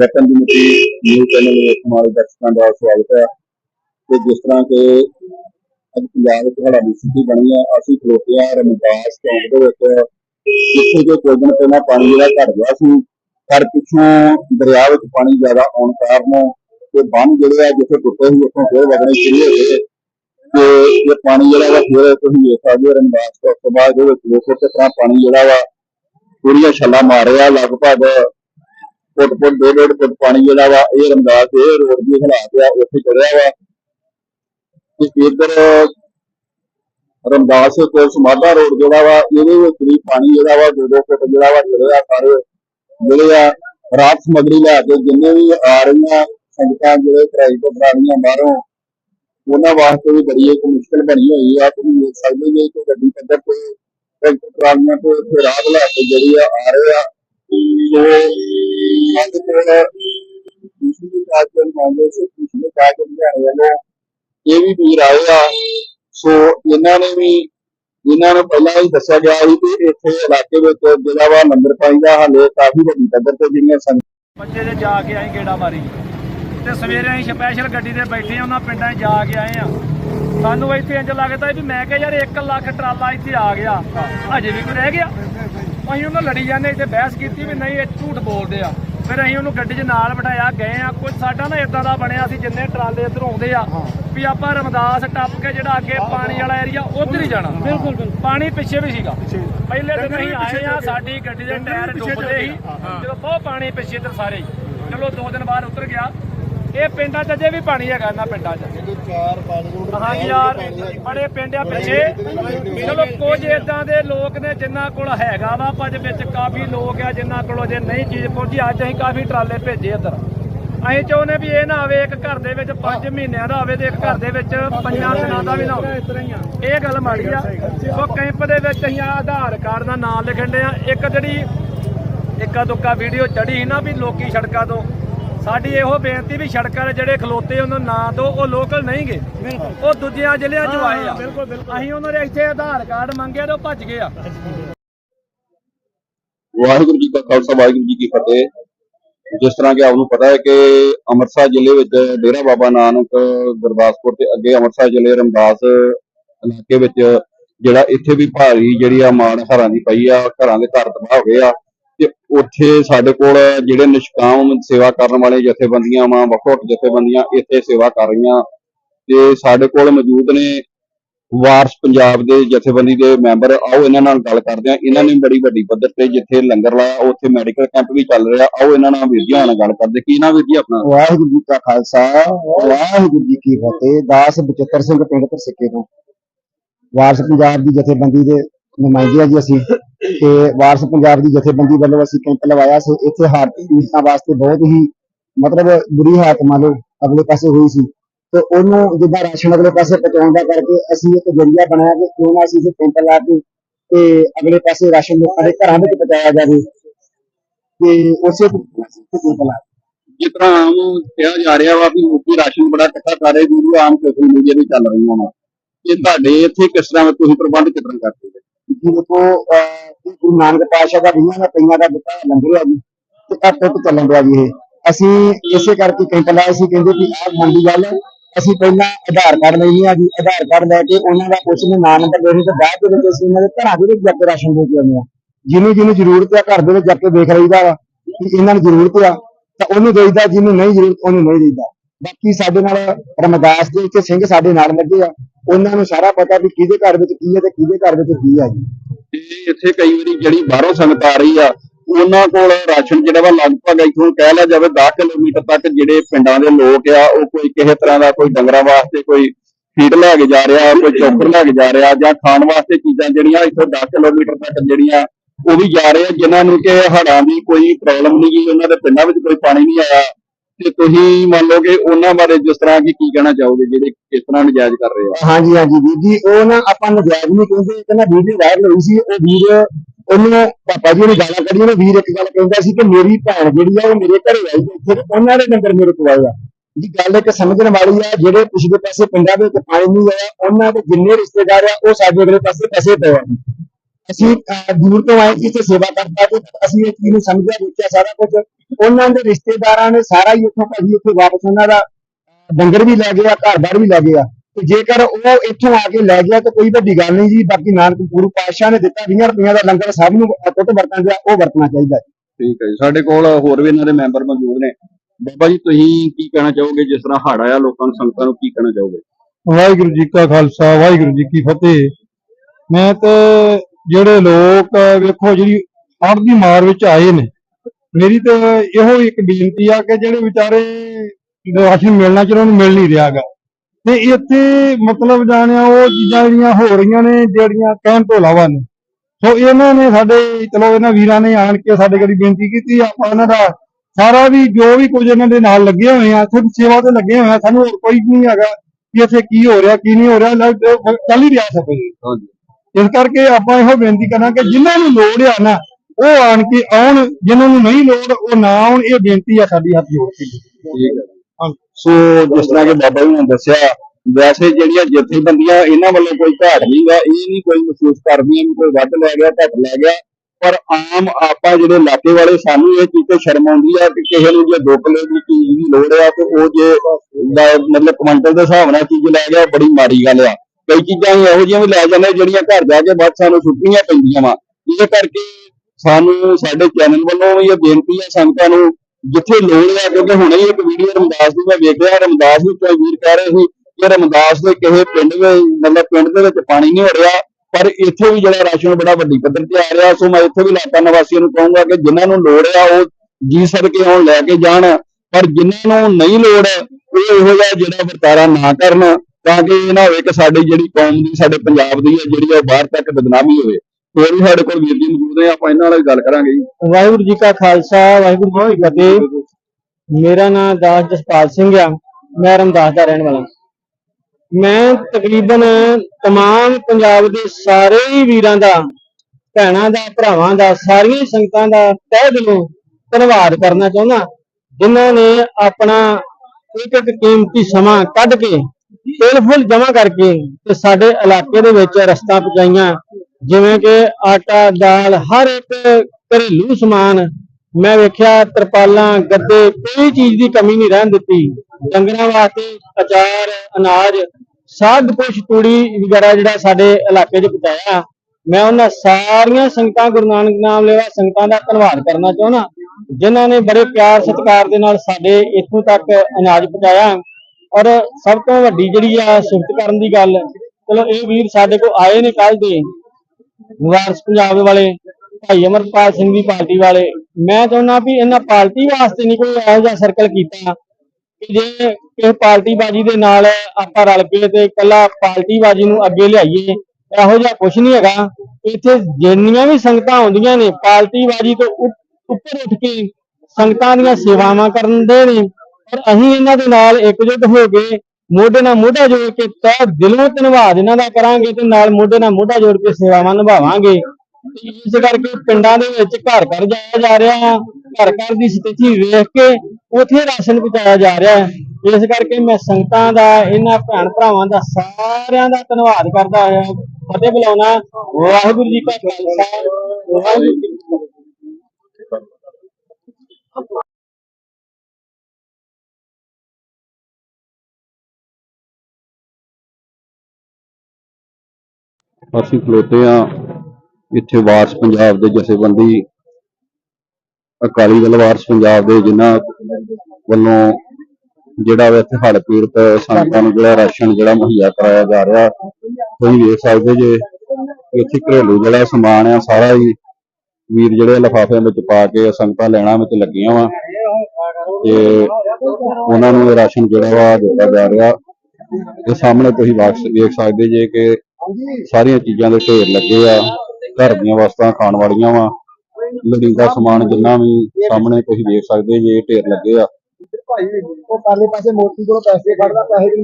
ਵਤਨ ਦੀ ਮਿੱਟੀ news channel ਦੇ ਸਮਾਜ ਦਰਸ਼ਕਾਂ ਦਾ ਸਵਾਗਤ ਹੈ। ਤੇ ਜਿਸ ਤਰ੍ਹਾਂ ਕਿ ਅੱਜ ਪੰਜਾਬ ਵਿੱਚ ਹੜਾ ਦੀ ਬਣੀ ਹੈ, ਅਸੀਂ ਖਲੋਤੇ ਰਮਦਾਸ, ਚੌਂਕ ਦੇ ਵਿੱਚ ਜਿੱਥੇ ਜੋ ਕੁਝ ਦਿਨ ਪਹਿਲਾਂ ਪਾਣੀ ਜਿਹੜਾ ਘਟ ਗਿਆ ਸੀ ਪਰ ਪਿੱਛੋਂ ਦਰਿਆ ਵਿੱਚ ਪਾਣੀ ਜ਼ਿਆਦਾ ਆਉਣ ਕਾਰਨ ਤੇ ਬੰਨ ਜਿਹੜੇ ਆ ਜਿੱਥੇ ਟੁੱਟੇ ਸੀ, ਉੱਥੋਂ ਫੇਰ ਵਗਣੇ ਸ਼ੁਰੂ ਹੋ ਗਏ। ਤੇ ਇਹ ਪਾਣੀ ਜਿਹੜਾ ਵਾ ਫਿਰ ਤੁਸੀਂ ਦੇਖ ਸਕਦੇ ਹੋ, ਰਮਦਾਸ ਚੌਕ ਤੋਂ ਬਾਅਦ ਦੇ ਵਿੱਚ ਵੇਖੋ ਕਿਸ ਤਰ੍ਹਾਂ ਪਾਣੀ ਜਿਹੜਾ ਵਾ, ਪੂਰੀਆਂ ਛੱਲਾ ਮਾਰ ਰਿਹਾ, ਲਗਭਗ ਫੁੱਟ ਫੁੱਟ, ਡੇਢ ਡੇਢ ਫੁੱਟ ਪਾਣੀ ਜਿਹੜਾ ਵਾ, ਇਹ ਰਮਦਾਸ ਦੇ ਰੋਡ ਦੀ ਹਾਲਾਤ ਆ, ਉੱਥੇ ਚੜਿਆ ਵਾ। ਤੇ ਇੱਧਰ ਰਮਦਾਸ ਕੋਲ ਸਮਾਧਾ ਰੋਡ ਜਿਹੜਾ ਵਾ, ਇਹਦੇ ਵਿੱਚ ਵੀ ਪਾਣੀ ਜਿਹੜਾ ਵਾ, ਦੋ ਦੋ ਫੁੱਟ ਜਿਹੜਾ ਵਾ ਚੜਿਆ ਸਾਰੇ ਜਿਹੜੇ ਆ, ਰਾਤ ਸਮਗਰੀ ਲੈ ਕੇ ਜਿੰਨੇ ਵੀ ਆ ਰਹੀਆਂ ਸੰਗਤਾਂ ਜਿਹੜੇ ਕਿਰਾਏ ਤੋਂ ਪੁਰਾਣੀਆਂ ਬਾਹਰੋਂ, ਉਹਨਾਂ ਵਾਸਤੇ ਵੀ ਬੜੀ ਇੱਕ ਮੁਸ਼ਕਲ ਬਣੀ ਹੋਈ ਆ। ਤੁਸੀਂ ਦੇਖ ਸਕਦੇ ਜੇ ਕਿ ਗੱਡੀ ਪੱਧਰ ਤੇ ਟਰੈਕਟਰ ਟਰਾਲੀਆਂ ਤੋਂ ਇੱਥੇ ਲੈ ਕੇ ਜਿਹੜੀ ਆ ਆ ਰਹੇ ਆ। ਸੋ ਸਾਡੇ ਕੋਲ ਪਿਛਲੇ ਕਾਜ ਦੇ ਮਾਮਲੇ ਸੇ ਪਿਛਲੇ ਕਾਜ ਦੇ ਹਰਿਆਣੇ ਵੀਰ ਆਏ ਆ। ਸੋ ਇਹਨਾਂ ਨੇ ਵੀ ਇਹਨਾਂ ਨੂੰ ਪਹਿਲਾਂ ਹੀ ਦੱਸਿਆ ਗਿਆ ਸੀ ਕਿ ਇੱਥੇ ਇਲਾਕੇ ਵਿੱਚ ਜਿਹੜਾ ਵਾ ਨੰਬਰ ਪਾਈ ਦਾ ਹਾਲੇ ਕਾਫੀ ਵੱਡੀ ਪੱਧਰ ਤੇ ਜਿਹੜੀਆਂ ਸੰਗ ਬੱਚੇ ਦੇ ਜਾ ਕੇ ਆਏ ਗੇੜਾ ਮਾਰੀ। ਤੇ ਸਵੇਰੇ ਅਸੀਂ ਸਪੈਸ਼ਲ ਗੱਡੀ ਤੇ ਬੈਠੇ ਆ ਉਹਨਾਂ ਪਿੰਡਾਂ 'ਚ ਜਾ ਕੇ ਆਏ ਆ ਸਾਨੂੰ ਇੱਥੇ ਇੰਜ ਲੱਗਦਾ ਵੀ ਮੈਂ ਕਿਹਾ ਯਾਰ 1 ਲੱਖ ਟਰਾਲਾ ਇੱਥੇ ਆ ਗਿਆ। ਹਜੇ ਵੀ ਕੋਈ ਰਹਿ ਗਿਆ। ਅਸੀਂ ਉਹਨਾਂ ਲੜੀ ਜਾਂਦੇ ਇੱਥੇ ਬਹਿਸ ਕੀਤੀ ਵੀ ਨਹੀਂ ਇਹ ਝੂਠ ਬੋਲਦੇ ਆ। ਫਿਰ ਅਸੀਂ ਉਹਨੂੰ ਗੱਡੀ 'ਚ ਨਾਲ ਬਿਠਾਇਆ ਗਏ ਆ ਕੁਝ ਸਾਡਾ ਨਾ ਇਦਾਂ ਦਾ ਬਣਿਆ ਸੀ ਜਿੰਨੇ ਟਰਾਲੇ ਇੱਧਰ ਆਉਂਦੇ ਆ ਵੀ ਆਪਾਂ ਰਮਦਾਸ ਟੱਪ ਕੇ ਜਿਹੜਾ ਅੱਗੇ ਪਾਣੀ ਵਾਲਾ ਏਰੀਆ ਉਧਰ ਹੀ ਜਾਣਾ। ਬਿਲਕੁਲ ਪਾਣੀ ਪਿੱਛੇ ਵੀ ਸੀਗਾ। ਪਹਿਲੇ ਦਿਨ ਅਸੀਂ ਆਏ ਆ ਸਾਡੀ ਗੱਡੀ ਦੇ ਟਾਇਰ ਡੁੱਬਦੇ ਸੀ। ਜਦੋਂ ਬਹੁਤ ਪਾਣੀ ਪਿੱਛੇ ਤੇ ਸਾਰੇ। ਚਲੋ ਦੋ ਦਿਨ ਬਾਅਦ ਉਤਰ ਗਿਆ। ਇਹ ਪਿੰਡਾਂ 'ਚ ਅਜੇ ਵੀ ਪਾਣੀ ਹੈਗਾ ਇਹਨਾਂ ਪਿੰਡਾਂ 'ਚ। ਚਾਰ ਪੰਜ ਰੋਡ ਹਾਂ ਯਾਰ ਬੜੇ ਪਿੰਡ ਆ ਪਿੱਛੇ। ਚਲੋ ਕੁਝ ਇਦਾਂ ਦੇ ਲੋਕ ਨੇ ਜਿਨ੍ਹਾਂ ਕੋਲ ਹੈਗਾ ਵਾ ਪਰ ਵਿੱਚ ਕਾਫੀ ਲੋਕ ਆ ਜਿਨ੍ਹਾਂ ਕੋਲ ਜੇ ਨਹੀਂ ਚੀਜ਼ ਪਹੁੰਚੀ। ਅੱਜ ਅਸੀਂ ਕਾਫੀ ਟਰਾਲੇ ਭੇਜੇ ਇੱਧਰ। ਅਸੀਂ ਚਾਹੁੰਦੇ ਵੀ ਇਹ ਨਾ ਆਵੇ ਇੱਕ ਘਰ ਦੇ ਵਿੱਚ 5 ਮਹੀਨਿਆਂ ਦਾ ਹੋਵੇ ਤੇ ਇੱਕ ਘਰ ਦੇ ਵਿੱਚ 5 ਦਿਨਾਂ ਦਾ ਵੀ ਨਾ ਹੋਵੇ। ਇਹ ਗੱਲ ਮਾੜੀ ਆ। ਉਹ ਕੈਂਪ ਦੇ ਵਿੱਚ ਅਸੀਂ ਆਧਾਰ ਕਾਰਡ ਦਾ ਨਾਮ ਲਿਖਣ ਦੇ ਆ। ਇੱਕ ਜਿਹੜੀ ਇੱਕਾ ਦੁੱਕਾ ਵੀਡੀਓ ਚੜੀ ਸੀ ਨਾ ਵੀ ਲੋਕੀ ਸੜਕਾਂ ਤੋਂ ਸਾਡੀ ਇਹੋ ਬੇਨਤੀ ਵੀ ਸੜਕਾਂ 'ਤੇ ਜਿਹੜੇ ਖਲੋਤੇ ਉਹਨਾਂ ਨੂੰ ਨਾ ਦਿਓ ਉਹ ਲੋਕਲ ਨਹੀਂ ਗੇ। ਉਹ ਦੂਜਿਆਂ ਜ਼ਿਲ੍ਹਿਆਂ 'ਚ ਆਏ ਆ। ਅਸੀਂ ਉਹਨਾਂ ਦੇ ਇੱਥੇ ਆਧਾਰ ਕਾਰਡ ਮੰਗਿਆ ਤੇ ਉਹ ਭੱਜ ਗਏ ਆ। ਵਾਹਿਗੁਰੂ ਜੀ ਕਾ ਖਾਲਸਾ ਵਾਹਿਗੁਰੂ ਜੀ ਕੀ ਫਤਿਹ। ਜਿਸ ਤਰ੍ਹਾਂ ਕਿ ਆਪ ਨੂੰ ਪਤਾ ਹੈ ਕਿ ਅੰਮ੍ਰਿਤਸਰ ਜ਼ਿਲ੍ਹੇ ਵਿੱਚ ਡੇਰਾ ਬਾਬਾ ਨਾਨਕ ਗੁਰਦਾਸਪੁਰ ਤੇ ਅੱਗੇ ਅੰਮ੍ਰਿਤਸਰ ਜ਼ਿਲ੍ਹੇ ਰਮਦਾਸ ਇਲਾਕੇ ਵਿੱਚ ਜਿਹੜਾ ਇੱਥੇ ਵੀ ਭਾਰੀ ਜਿਹੜੀ ਆ ਮਾਣ ਘਰਾਂ ਦੀ ਪਈ ਆ ਘਰਾਂ ਦੇ ਘਰ ਤਬਾਹ ਹੋ ਗਏ ਆ। ਤੇ ਉੱਥੇ ਸਾਡੇ ਕੋਲ ਜਿਹੜੇ ਨਿਸ਼ਕਾਮ ਸੇਵਾ ਕਰਨ ਵਾਲੇ ਜਥੇਬੰਦੀਆਂ ਵਾਂ ਵੱਖ ਵੱਖ ਜਥੇਬੰਦੀਆਂ ਇੱਥੇ ਸੇਵਾ ਕਰ ਰਹੀਆਂ। ਤੇ ਸਾਡੇ ਕੋਲ ਮੌਜੂਦ ਨੇ ਵਾਰਸ ਪੰਜਾਬ ਦੇ ਜਥੇਬੰਦੀ ਦੇ ਮੈਂਬਰ। ਆਓ ਇਹਨਾਂ ਨਾਲ ਗੱਲ ਕਰਦੇ ਆ ਇਹਨਾਂ ਨੇ ਬੜੀ ਵੱਡੀ ਪੱਧਰ ਤੇ ਜਿੱਥੇ ਲੰਗਰ ਲਾਇਆ, ਉੱਥੇ ਮੈਡੀਕਲ ਕੈਂਪ ਵੀ ਚੱਲ ਰਿਹਾ। ਆਓ ਇਹਨਾਂ ਨਾਲ ਵੀਰ ਜੀ ਨਾਲ ਗੱਲ ਕਰਦੇ ਕੀ ਨਾ ਵੀਰ ਜੀ ਆਪਣਾ? ਵਾਹਿਗੁਰੂ ਜੀ ਕਾ ਖਾਲਸਾ। ਵਾਹਿਗੁਰੂ ਜੀ ਕੀ ਫਤਿਹ। ਦਾਸ ਬਚਿੱਤਰ ਸਿੰਘ ਪਿੰਡ ਸਿੱਕੇ ਤੋਂ। ਵਾਰਸ ਪੰਜਾਬ ਦੀ ਜਥੇਬੰਦੀ ਦੇ ਨੁਮਾਇੰਦੇ ਆ ਜੀ ਅਸੀਂ ਤੇ ਵਾਰਸ ਪੰਜਾਬ ਦੀ ਜਥੇਬੰਦੀ ਵੱਲੋਂ ਅਸੀਂ ਕੈਂਪ ਲਵਾਇਆ ਸੀ। ਇੱਥੇ ਹਾਰਤੀ ਪੀੜਤਾਂ ਵਾਸਤੇ ਬਹੁਤ ਹੀ ਮਤਲਬ ਬੁਰੀ ਹਾਲਤ ਮੰਨ ਲਓ ਅਗਲੇ ਪਾਸੇ ਹੋਈ ਸੀ। ਤੇ ਉਹਨੂੰ ਜਿੱਦਾਂ ਰਾਸ਼ਨ ਅਗਲੇ ਪਾਸੇ ਪਹੁੰਚਾਉਣ ਦਾ ਕਰਕੇ ਅਸੀਂ ਇੱਕ ਜਰੀਆ ਬਣਾਇਆ ਕਿ ਕਿਉਂ ਨਾ ਅਸੀਂ ਇੱਥੇ ਕੈਂਪ ਲਾ ਕੇ ਤੇ ਅਗਲੇ ਪਾਸੇ ਰਾਸ਼ਨ ਲੋਕਾਂ ਦੇ ਘਰਾਂ ਵਿੱਚ ਪਹੁੰਚਾਇਆ ਜਾਵੇ। ਤੇ ਉਸੇ ਕੈਂਪ ਲਾ ਜਿਸ ਤਰ੍ਹਾਂ ਆਮ ਕਿਹਾ ਜਾ ਰਿਹਾ ਵਾ ਵੀ ਲੋਕੀ ਰਾਸ਼ਨ ਬੜਾ ਇਕੱਠਾ ਕਰ ਰਹੇ ਵੀਡੀਓ ਆਮ ਸੋਸ਼ਲ ਮੀਡੀਆ ਤੇ ਚੱਲ ਰਹੀਆਂ ਵਾ। ਇਹ ਤੁਹਾਡੇ ਇੱਥੇ ਕਿਸ ਤਰ੍ਹਾਂ ਤੁਸੀਂ ਪ੍ਰਬੰਧ ਕਿਸ ਤਰ੍ਹਾਂ ਕਰਦੇ ਹੋ? ਜੀ ਦੇਖੋ ਅਹ, ਗੁਰੂ ਨਾਨਕ ਪਾਤਸ਼ਾਹ ਦਾ ਵੀਹਾਂ ਦਾ ਪਈਆਂ ਦਾ ਦਿੱਤਾ ਲੰਗਰ ਆ ਜੀ ਤੇ ਘੱਟ ਤੋਂ ਚੱਲਣ ਦਿਆ ਜੀ ਇਹ। ਅਸੀਂ ਇਸੇ ਕਰਕੇ ਕੈਂਪ ਲਾਇਆ ਸੀ ਕਹਿੰਦੇ ਵੀ ਆਹ ਮੰਡੀ ਗੱਲ ਅਸੀਂ ਪਹਿਲਾਂ ਆਧਾਰ ਕਾਰਡ ਲੈਣੀ ਆ ਜੀ ਆਧਾਰ ਕਾਰਡ ਲੈ ਕੇ ਉਹਨਾਂ ਦਾ ਕੁਛ ਨੇ ਨਾਂ ਨੰਬਰ ਦੇਣੇ ਦੇ ਤੇ ਬਾਅਦ ਦੇ ਵਿੱਚ ਅਸੀਂ ਉਹਨਾਂ ਦੇ ਘਰਾਂ ਦੇ ਵਿੱਚ ਜਾ ਕੇ ਰਾਸ਼ਨ ਦੇ ਕੇ ਆਉਂਦੇ ਆ। ਜਿਹਨੂੰ ਜਿਹਨੂੰ ਜ਼ਰੂਰਤ ਆ ਘਰ ਦੇ ਵਿੱਚ ਜਾ ਕੇ ਵੇਖ ਲਈਦਾ ਵਾ ਕਿ ਇਹਨਾਂ ਨੂੰ ਜ਼ਰੂਰਤ ਆ ਤਾਂ ਉਹਨੂੰ ਦੇਈਦਾ ਜਿਹਨੂੰ ਨਹੀਂ ਜ਼ਰੂਰਤ ਉਹਨੂੰ ਨਹੀਂ ਦੇਈਦਾ। ਬਾਕੀ ਸਾਡੇ ਨਾਲ ਰਮਦਾਸ ਦੇ ਵਿੱਚ ਸਿੰਘ ਸਾਡੇ ਨਾਲ ਲੱਗੇ ਆ, ਉਹਨਾਂ ਨੂੰ ਸਾਰਾ ਪਤਾ ਵੀ ਕਿਹਦੇ ਘਰ ਵਿੱਚ ਕੀ ਹੈ ਤੇ ਕਿਹਦੇ ਘਰ ਵਿੱਚ ਕੀ ਆ ਜੀ। ਤੇ ਇੱਥੇ ਕਈ ਵਾਰੀ ਜਿਹੜੀ ਬਾਹਰੋਂ ਸੰਗਤ ਆ ਰਹੀ ਆ, ਉਹਨਾਂ ਕੋਲ ਰਾਸ਼ਨ ਜਿਹੜਾ ਵਾ ਲਗਭਗ ਇੱਥੋਂ ਕਹਿ ਲਿਆ ਜਾਵੇ 10 ਕਿਲੋਮੀਟਰ ਤੱਕ ਜਿਹੜੇ ਪਿੰਡਾਂ ਦੇ ਲੋਕ ਆ, ਉਹ ਕੋਈ ਕਿਸੇ ਤਰ੍ਹਾਂ ਦਾ ਕੋਈ ਡੰਗਰਾਂ ਵਾਸਤੇ ਕੋਈ ਫੀਡ ਲੈ ਕੇ ਜਾ ਰਿਹਾ, ਕੋਈ ਚੌਕਰ ਲੈ ਕੇ ਜਾ ਰਿਹਾ ਜਾਂ ਖਾਣ ਵਾਸਤੇ ਚੀਜ਼ਾਂ ਜਿਹੜੀਆਂ ਇੱਥੋਂ 10 ਕਿਲੋਮੀਟਰ ਤੱਕ ਜਿਹੜੀਆਂ ਉਹ ਵੀ ਜਾ ਰਹੇ ਆ, ਜਿਨ੍ਹਾਂ ਨੂੰ ਕਿ ਹੜਾਂ ਦੀ ਕੋਈ ਪ੍ਰੋਬਲਮ ਨਹੀਂ ਗਈ ਉਹਨਾਂ ਦੇ ਪਿੰਡਾਂ ਵਿੱਚ ਕੋਈ ਪਾਣੀ ਨਹੀਂ ਆਇਆ। ਤੇ ਤੁਸੀਂ ਮੰਨ ਲਓ ਕਿ ਉਹਨਾਂ ਬਾਰੇ ਜਿਸ ਤਰ੍ਹਾਂ ਕਿ ਕੀ ਕਹਿਣਾ ਚਾਹੋਗੇ, ਜਿਹੜੇ ਕਿਸ ਤਰ੍ਹਾਂ ਨਜਾਇਜ਼ ਕਰ ਰਹੇ ਆ? ਹਾਂਜੀ ਹਾਂਜੀ ਵੀਰ ਜੀ, ਉਹ ਨਾ ਆਪਾਂ ਨਜਾਇਜ਼ ਨਹੀਂ ਕਹਿੰਦੇ ਕਹਿੰਦਾ ਵੀਡੀਓ ਵਾਇਰਲ ਹੋਈ ਸੀ, ਉਹ ਵੀਰ ਉਹਨੂੰ ਪਾਪਾ ਜੀ ਨੇ ਗਾਲਾਂ ਕੱਢੀਆਂ ਨੇ ਵੀਰ ਇੱਕ ਗੱਲ ਕਹਿੰਦਾ ਸੀ ਕਿ ਮੇਰੀ ਭੈਣ ਜਿਹੜੀ ਆ, ਉਹ ਮੇਰੇ ਘਰੇ ਆਈ ਇੱਥੇ ਉਹਨਾਂ ਦੇ ਨੰਬਰ ਮੇਰੇ ਕੋਲ ਆਇਆ ਜੀ ਗੱਲ ਇੱਕ ਸਮਝਣ ਵਾਲੀ ਆ, ਜਿਹੜੇ ਪਿਛਲੇ ਪਾਸੇ ਪਿੰਡਾਂ ਦੇ ਵਿੱਚ ਪਾਣੀ ਨਹੀਂ ਆਇਆ, ਉਹਨਾਂ ਦੇ ਜਿੰਨੇ ਰਿਸ਼ਤੇਦਾਰ ਆ, ਉਹ ਸਾਡੇ ਅਗਲੇ ਪਾਸੇ ਪੈਸੇ ਪਏ ਆ। ਅਸੀਂ ਦੂਰ ਤੋਂ ਆਏ ਸੀ ਤੇ ਸੇਵਾ ਕਰਦਾ ਤੇ ਅਸੀਂ ਇਹ ਚੀਜ਼ ਨੂੰ ਸਮਝਿਆ ਦੇਖਿਆ ਸਾਰਾ ਕੁਝ। ਉਹਨਾਂ ਦੇ ਰਿਸ਼ਤੇਦਾਰਾਂ ਨੇ ਸਾਰਾ ਹੀ ਉੱਥੋਂ ਭਾਜੀ ਉੱਥੇ ਵਾਪਸ ਉਹਨਾਂ ਦਾ ਡੰਗਰ ਵੀ ਲੈ ਗਿਆ ਘਰ-ਬਾਰ ਵੀ ਲੈ ਗਿਆ। ਤੇ ਜੇਕਰ ਉਹ ਇੱਥੋਂ ਆ ਕੇ ਲੈ ਗਿਆ ਤਾਂ ਕੋਈ ਵੱਡੀ ਗੱਲ ਨਹੀਂ ਜੀ। ਬਾਕੀ ਨਾਨਕ ਗੁਰੂ ਪਾਤਸ਼ਾਹ ਨੇ ਦਿੱਤਾ 20 ਰੁਪਈਆਂ ਦਾ ਲੰਗਰ ਸਭ ਨੂੰ ਟੁੱਟ ਵਰਤਾਂ ਦਿਆ ਉਹ ਵਰਤਣਾ ਚਾਹੀਦਾ। ਠੀਕ ਹੈ ਜੀ। ਸਾਡੇ ਕੋਲ ਹੋਰ ਵੀ ਇਹਨਾਂ ਦੇ ਮੈਂਬਰ ਮੌਜੂਦ ਨੇ। ਬਾਬਾ ਜੀ ਤੁਸੀਂ ਕੀ ਕਹਿਣਾ ਚਾਹੋਗੇ? ਜਿਸ ਤਰ੍ਹਾਂ ਹੜ੍ਹ ਆਇਆ ਲੋਕਾਂ ਨੂੰ ਸੰਗਤਾਂ ਨੂੰ ਕੀ ਕਹਿਣਾ ਚਾਹੋਗੇ? ਵਾਹਿਗੁਰੂ ਜੀ ਕਾ ਖਾਲਸਾ ਵਾਹਿਗੁਰੂ ਜੀ ਕੀ ਫਤਿਹ। ਮੈਂ ਤੇ ਜਿਹੜੇ ਲੋਕ, ਵੇਖੋ ਜਿਹੜੀ ਹੜ੍ਹ ਦੀ ਮਾਰ ਵਿੱਚ ਆਏ ਨੇ, ਮੇਰੀ ਤੇ ਇਹੋ ਇੱਕ ਬੇਨਤੀ ਆ ਕਿ ਜਿਹੜੇ ਵਿਚਾਰੇ ਰਾਸ਼ਨ ਮਿਲਣਾ ਚਾਹੀਦਾ ਉਹਨੂੰ ਮਿਲ ਨਹੀਂ ਰਿਹਾਗਾ ਤੇ ਇੱਥੇ ਮਤਲਬ ਜਾਣਿਆ ਉਹ ਚੀਜ਼ਾਂ ਜਿਹੜੀਆਂ ਹੋ ਰਹੀਆਂ ਨੇ, ਜਿਹੜੀਆਂ ਕਹਿਣ ਤੋਂ ਇਲਾਵਾ ਨੇ। ਸੋ ਇਹਨਾਂ ਨੇ ਸਾਡੇ, ਚਲੋ ਇਹਨਾਂ ਵੀਰਾਂ ਨੇ ਆਣ ਕੇ ਸਾਡੇ ਕੋਲ ਬੇਨਤੀ ਕੀਤੀ, ਆਪਾਂ ਇਹਨਾਂ ਦਾ ਸਾਰਾ ਵੀ, ਜੋ ਵੀ ਕੁਝ ਇਹਨਾਂ ਦੇ ਨਾਲ ਲੱਗੇ ਹੋਏ ਆ ਇੱਥੇ ਸੇਵਾ ਤੇ ਲੱਗੇ ਹੋਏ ਆ, ਸਾਨੂੰ ਹੋਰ ਕੋਈ ਨਹੀਂ ਹੈਗਾ ਕਿ ਇੱਥੇ ਕੀ ਹੋ ਰਿਹਾ, ਕੀ ਨਹੀਂ ਹੋ ਰਿਹਾ ਲੱਗ- ਚੱਲ ਹੀ ਰਿਹਾ ਸਭ ਕੁਝ। ਹਾਂਜੀ। ਇਸ ਕਰਕੇ ਆਪਾਂ ਇਹੋ ਬੇਨਤੀ ਕਰਨਾ ਕਿ ਜਿਨ੍ਹਾਂ ਨੂੰ ਲੋੜ ਆ ਨਾ ਉਹ ਆਣ ਕੇ ਆਉਣ ਜਿਨ੍ਹਾਂ ਨੂੰ ਨਹੀਂ ਲੋੜ ਉਹ ਨਾ ਆਉਣ ਇਹ ਬੇਨਤੀ ਆ ਸਾਡੀ ਹੱਥ ਜੋੜ ਕੇ। ਠੀਕ ਹੈ। ਸੋ ਜਿਸ ਤਰ੍ਹਾਂ ਕਿ ਬਾਬਾ ਜੀ ਨੇ ਦੱਸਿਆ ਵੈਸੇ ਜਿਹੜੀਆਂ ਜਥੇਬੰਦੀਆਂ ਇਹਨਾਂ ਵੱਲੋਂ ਕੋਈ ਘਾਟ ਨਹੀਂ ਗਾ ਇਹ ਨਹੀਂ ਕੋਈ ਮਹਿਸੂਸ ਕਰਦੀਆਂ ਵੀ ਕੋਈ ਵੱਧ ਲੈ ਗਿਆ ਘੱਟ ਲੈ ਗਿਆ ਪਰ ਆਮ ਆਪਾਂ ਜਿਹੜੇ ਇਲਾਕੇ ਵਾਲੇ ਸਾਨੂੰ ਇਹ ਚੀਜ਼ ਤੋਂ ਸ਼ਰਮ ਆਉਂਦੀ ਆ ਕਿ ਕਿਸੇ ਨੂੰ ਜੇ 2 ਕਿਲੋ ਦੀ ਚੀਜ਼ ਦੀ ਲੋੜ ਆ ਤੇ ਉਹ ਜੇ ਮਤਲਬ ਕੁਇੰਟਲ ਦੇ ਹਿਸਾਬ ਨਾਲ ਚੀਜ਼ ਲੈ ਗਿਆ ਬੜੀ ਮਾੜੀ ਗੱਲ ਆ। ਕਈ ਚੀਜ਼ਾਂ ਇਹੋ ਜਿਹੀਆਂ ਵੀ ਲੈ ਜਾਂਦੇ ਜਿਹੜੀਆਂ ਘਰ ਜਾ ਕੇ ਬਾਅਦ ਸਾਨੂੰ ਸੁੱਟਣੀਆਂ ਪੈਂਦੀਆਂ ਵਾ। ਇਹ ਕਰਕੇ ਸਾਨੂੰ ਸਾਡੇ ਚੈਨਲ ਵੱਲੋਂ ਵੀ ਇਹ ਬੇਨਤੀ ਹੈ ਸੰਗਤਾਂ ਨੂੰ, ਜਿੱਥੇ ਲੋੜ ਆ ਕਿਉਂਕਿ ਹੁਣੇ ਹੀ ਇੱਕ ਵੀਡੀਓ ਰਮਦਾਸ ਦੀ ਮੈਂ ਵੇਖਿਆ ਰਮਦਾਸ ਵਿੱਚ ਕੋਈ ਵੀਰ ਕਹਿ ਰਹੇ ਸੀ ਕਿ ਰਮਦਾਸ ਦੇ ਕਿਸੇ ਪਿੰਡ ਵਿੱਚ ਮਤਲਬ ਪਿੰਡ ਦੇ ਵਿੱਚ ਪਾਣੀ ਨਹੀਂ ਹੋ ਰਿਹਾ, ਪਰ ਇੱਥੇ ਵੀ ਜਿਹੜਾ ਰਾਸ਼ਨ ਬੜਾ ਵੱਡੀ ਪੱਧਰ ਤੇ ਆ ਰਿਹਾ, ਸੋ ਮੈਂ ਇੱਥੇ ਵੀ ਇਲਾਕਾ ਨਿਵਾਸੀਆਂ ਨੂੰ ਕਹੂੰਗਾ ਕਿ ਜਿਨ੍ਹਾਂ ਨੂੰ ਲੋੜ ਆ ਉਹ ਜੀ ਸੜ ਕੇ ਆਉਣ ਲੈ ਕੇ ਜਾਣ। ਪਰ ਜਿਨ੍ਹਾਂ ਨੂੰ ਨਹੀਂ ਲੋੜ, ਉਹ ਇਹੋ ਜਿਹਾ ਜਿਹੜਾ ਵਰਤਾਰਾ ਨਾ ਕਰਨ। ਤਾਂ ਕਿ ਇਹ ਨਾ ਹੋਵੇ ਕਿ ਸਾਡੀ ਜਿਹੜੀ ਕੌਮ ਦੀ ਸਾਡੇ ਪੰਜਾਬ ਦੀ ਹੈ ਜਿਹੜੀ ਉਹ ਬਾਹਰ ਤੱਕ ਬਦਨਾਮੀ ਹੋਵੇ ਹੋਰ ਵੀ ਸਾਡੇ ਕੋਲ ਵੀਰ ਜੀ ਮੌਜੂਦ ਨੇ ਆਪਾਂ ਇਹਨਾਂ ਨਾਲ ਵੀ ਗੱਲ ਕਰਾਂਗੇ ਜੀ ਵਾਹਿਗੁਰੂ ਜੀ ਕਾ ਖਾਲਸਾ ਵਾਹਿਗੁਰੂ ਜੀ ਕੀ ਫਤਿਹ ਮੇਰਾ ਨਾਮ ਦਾਸ ਜਸਪਾਲ ਸਿੰਘ ਆ ਮੈਂ ਰਮਦਾਸ ਦਾ ਰਹਿਣ ਵਾਲਾ ਮੈਂ ਤਕਰੀਬਨ तमाम ਪੰਜਾਬ ਦੇ ਸਾਰੇ ਹੀ ਵੀਰਾਂ ਦਾ ਭੈਣਾਂ ਦਾ ਭਰਾਵਾਂ ਦਾ ਸਾਰੀਆਂ ਹੀ ਸੰਗਤਾਂ ਦਾ ਤਹਿ ਦਿਲੋਂ ਧੰਨਵਾਦ ਕਰਨਾ ਚਾਹੁੰਦਾ ਜਿਨ੍ਹਾਂ ਨੇ ਆਪਣਾ ਇੱਕ ਇੱਕ ਕੀਮਤੀ ਸਮਾਂ ਕੱਢ ਕੇ ਤਿਲ ਫੁੱਲ ਜਮ੍ਹਾਂ ਕਰਕੇ ਤੇ ਸਾਡੇ ਇਲਾਕੇ ਦੇ ਵਿੱਚ ਰਸਤਾ ਪਹੁੰਚਾਈਆਂ। ਜਿਵੇਂ ਕਿ ਆਟਾ, ਦਾਲ, ਹਰ ਇੱਕ ਘਰੇਲੂ ਸਮਾਨ ਮੈਂ ਵੇਖਿਆ, ਤਰਪਾਲਾਂ, ਗੱਦੇ, ਕੋਈ ਚੀਜ਼ ਦੀ ਕਮੀ ਨਹੀਂ ਰਹਿਣ ਦਿੱਤੀ। ਡੰਗਰਾਂ ਵਾਸਤੇ ਅਚਾਰ, ਅਨਾਜ, ਸਭ ਕੁਝ ਤੂੜੀ ਵਗੈਰਾ ਜਿਹੜਾ ਸਾਡੇ ਇਲਾਕੇ 'ਚ ਪਹੁੰਚਾਇਆ। ਮੈਂ ਉਹਨਾਂ ਸਾਰੀਆਂ ਸੰਗਤਾਂ, ਗੁਰੂ ਨਾਨਕ ਨਾਮ ਲੈਵਾ ਸੰਗਤਾਂ ਦਾ ਧੰਨਵਾਦ ਕਰਨਾ ਚਾਹੁੰਦਾ। ਜਿਨ੍ਹਾਂ ਨੇ ਬੜੇ ਪਿਆਰ ਸਤਿਕਾਰ ਦੇ ਨਾਲ ਸਾਡੇ ਇੱਥੋਂ ਤੱਕ ਅਨਾਜ ਪਹੁੰਚਾਇਆ। ਔਰ ਸਭ ਤੋਂ ਵੱਡੀ ਜਿਹੜੀ ਆ ਸਿਫਤ ਕਰਨ ਦੀ ਗੱਲ, ਚਲੋ ਇਹ ਵੀਰ ਸਾਡੇ ਕੋਲ ਆਏ ਨੇ ਕੱਲ ਦੇ ਵਾਰਸ ਪੰਜਾਬ ਵਾਲੇ, ਭਾਈ ਅਮਰਪਾਲ ਸਿੰਘ ਦੀ ਪਾਰਟੀ ਵਾਲੇ। ਮੈਂ ਚਾਹੁੰਦਾ ਵੀ ਇਹਨਾਂ ਪਾਰਟੀ ਵਾਸਤੇ ਨਹੀਂ ਕੋਈ ਇਹੋ ਜਿਹਾ ਸਰਕਲ ਕੀਤਾ ਕਿ ਜੇ ਕਿਸੇ ਪਾਰਟੀ ਬਾਜੀ ਦੇ ਨਾਲ ਆਪਾਂ ਰਲ ਕੇ ਤੇ ਇਕੱਲਾ ਪਾਰਟੀ ਬਾਜੀ ਨੂੰ ਅੱਗੇ ਲਿਆਈਏ, ਇਹੋ ਜਿਹਾ ਕੁਝ ਨਹੀਂ ਹੈਗਾ। ਇੱਥੇ ਜਿੰਨੀਆਂ ਵੀ ਸੰਗਤਾਂ ਆਉਂਦੀਆਂ ਨੇ ਪਾਰਟੀ ਬਾਜੀ ਤੋਂ ਉੱਪਰ ਉੱਠ ਕੇ ਸੰਗਤਾਂ ਦੀਆਂ ਸੇਵਾਵਾਂ ਕਰਨ ਦੇ ਨੇ ਪਰ ਅਸੀਂ ਇਹਨਾਂ ਦੇ ਨਾਲ ਇਕਜੁੱਟ ਹੋ ਕੇ ਮੋਢੇ ਨਾਲ ਮੋਢਾ ਜੋੜ ਕੇ ਤਹਿ ਦਿਲੋਂ ਧੰਨਵਾਦ ਇਹਨਾਂ ਦਾ ਕਰਾਂਗੇ ਤੇ ਨਾਲ ਮੋਢੇ ਨਾਲ ਮੋਢਾ ਜੋੜ ਕੇ ਸੇਵਾਵਾਂ ਨਿਭਾਵਾਂਗੇ। ਇਸ ਕਰਕੇ ਪਿੰਡਾਂ ਦੇ ਵਿੱਚ ਘਰ ਘਰ ਜਾਇਆ ਜਾ ਰਿਹਾ ਘਰ ਘਰ ਦੀ ਸਥਿਤੀ ਵੇਖ ਕੇ ਉਥੇ ਰਾਸ਼ਨ ਪਹੁੰਚਾਇਆ ਜਾ ਰਿਹਾ ਹੈ। ਇਸ ਕਰਕੇ ਮੈਂ ਸੰਗਤਾਂ ਦਾ, ਇਹਨਾਂ ਭੈਣ ਭਰਾਵਾਂ ਦਾ ਸਾਰਿਆਂ ਦਾ ਧੰਨਵਾਦ ਕਰਦਾ ਹਾਂ। ਫਤਿਹ ਬੁਲਾਉਣਾ ਵਾਹਿਗੁਰੂ ਜੀ ਕਾ ਖਾਲਸਾ। ਵਾਹਿਗੁਰੂ ਜੀ ਕੀ ਫਤਿਹ। ਅਸੀਂ ਖਲੋਤੇ ਆ ਇੱਥੇ ਵਾਰਸ ਪੰਜਾਬ ਦੇ ਜਥੇਬੰਦੀ ਅਕਾਲੀ ਦਲ ਵਾਰਸ ਪੰਜਾਬ ਦੇ ਜਿਨ੍ਹਾਂ ਵੱਲੋਂ ਜਿਹੜਾ ਵਾ ਇੱਥੇ ਹੜ੍ਹ ਪੀੜਤ ਸੰਗਤਾਂ ਨੂੰ ਜਿਹੜਾ ਰਾਸ਼ਨ, ਜਿਹੜਾ ਮੁਹੱਈਆ ਕਰਾਇਆ ਜਾ ਰਿਹਾ, ਤੁਸੀਂ ਵੇਖ ਸਕਦੇ ਜੇ ਇੱਥੇ ਘਰੇਲੂ ਜਿਹੜਾ ਸਮਾਨ ਆ, ਸਾਰਾ ਹੀ ਵੀਰ ਜਿਹੜੇ ਲਿਫਾਫਿਆਂ ਵਿੱਚ ਪਾ ਕੇ ਸੰਗਤਾਂ ਲੈਣਾ ਵਿੱਚ ਲੱਗੀਆਂ ਵਾ ਤੇ ਉਹਨਾਂ ਨੂੰ ਰਾਸ਼ਨ ਜਿਹੜਾ ਵਾ ਦਿੱਤਾ ਜਾ ਰਿਹਾ। ਇਹ ਸਾਹਮਣੇ ਤੁਸੀਂ ਵਾਕ ਵੇਖ ਸਕਦੇ ਜੇ ਕਿ ਸਾਰੀਆਂ ਚੀਜ਼ਾਂ ਦੇ ਢੇਰ ਲੱਗੇ ਆ। ਘਰ ਦੀਆਂ ਵਸਤਾਂ ਖਾਣ ਵਾਲੀਆਂ ਵਾ। ਲੋੜੀਂਦਾ ਸਮਾਨ ਜਿੰਨਾ ਵੀ ਸਾਹਮਣੇ ਤੁਸੀਂ ਵੇਖ ਸਕਦੇ ਜੇ ਢੇਰ ਲੱਗੇ ਆ। ਭਾਈ ਉਹ ਪਰਲੇ ਪਾਸੇ ਮੋਤੀ ਕੋਲੋਂ ਪੈਸੇ ਫੜਦਾ ਪੈਸੇ ਦੀ